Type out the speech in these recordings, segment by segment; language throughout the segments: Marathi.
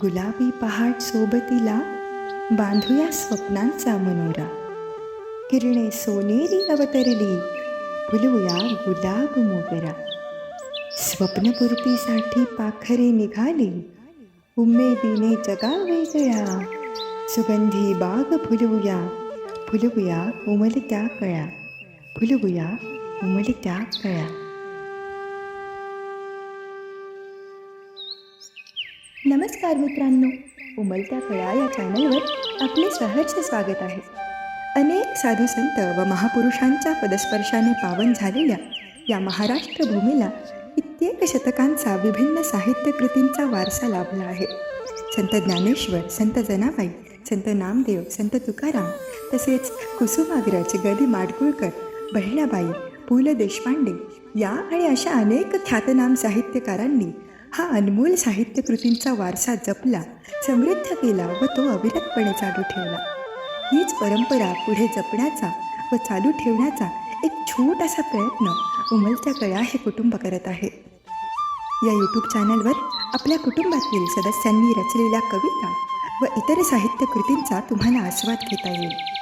गुलाबी पहाट सोबतीला बांधूया स्वप्नांचा मनोरा. किरणे सोनेरी अवतरली फुलूया गुलाब मोगरा. स्वप्नपूर्तीसाठी पाखरे निघाली उमेदीने जगा वेगळ्या सुगंधी बाग फुलवूया फुलवूया उमलत्या कळ्या. फुलवूया उमलत्या कळ्या. नमस्कार मित्रांनो. उमलत्या कळ्या या चॅनलवर आपले सहर्ष स्वागत आहे. अनेक साधू संत व महापुरुषांच्या पदस्पर्शाने पावन झालेल्या या महाराष्ट्र भूमीला कित्येक शतकांचा विभिन्न साहित्य कृतींचा वारसा लाभला आहे. संत ज्ञानेश्वर संत जनाबाई संत नामदेव संत तुकाराम तसेच कुसुमाग्रज गदी माडगुळकर बहिणाबाई पु ल देशपांडे या आणि अशा अनेक ख्यातनाम साहित्यकारांनी हा अनमोल साहित्य कृतींचा वारसा जपला समृद्ध केला व तो अविरतपणे चालू ठेवला. हीच परंपरा पुढे जपण्याचा व चालू ठेवण्याचा एक छोटासा प्रयत्न उमलत्या कळा हे कुटुंब करत आहे. या यूट्यूब चॅनलवर आपल्या कुटुंबातील सदस्यांनी रचलेल्या कविता व इतर साहित्य कृतींचा तुम्हाला आस्वाद घेता येईल.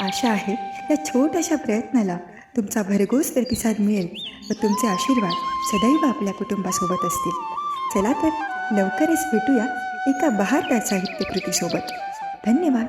आशा आहे या छोट्याशा प्रयत्नाला तुमचा भरघोस प्रतिसाद मिळेल व तुमचे आशीर्वाद सदैव आपल्या कुटुंबासोबत असतील. चला तर लवकरच भेटूया एका बहारदार साहित्यकृतीसोबत. धन्यवाद.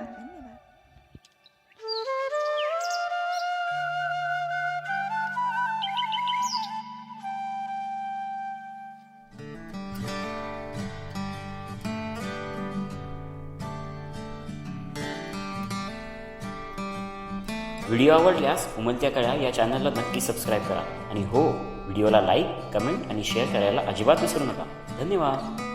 व्हिडिओ आवडल्यास उमलत्या कळ्या या चॅनलला नक्की सबस्क्राईब करा. आणि हो व्हिडिओला लाईक कमेंट आणि शेअर करायला अजिबात विसरू नका. धन्यवाद.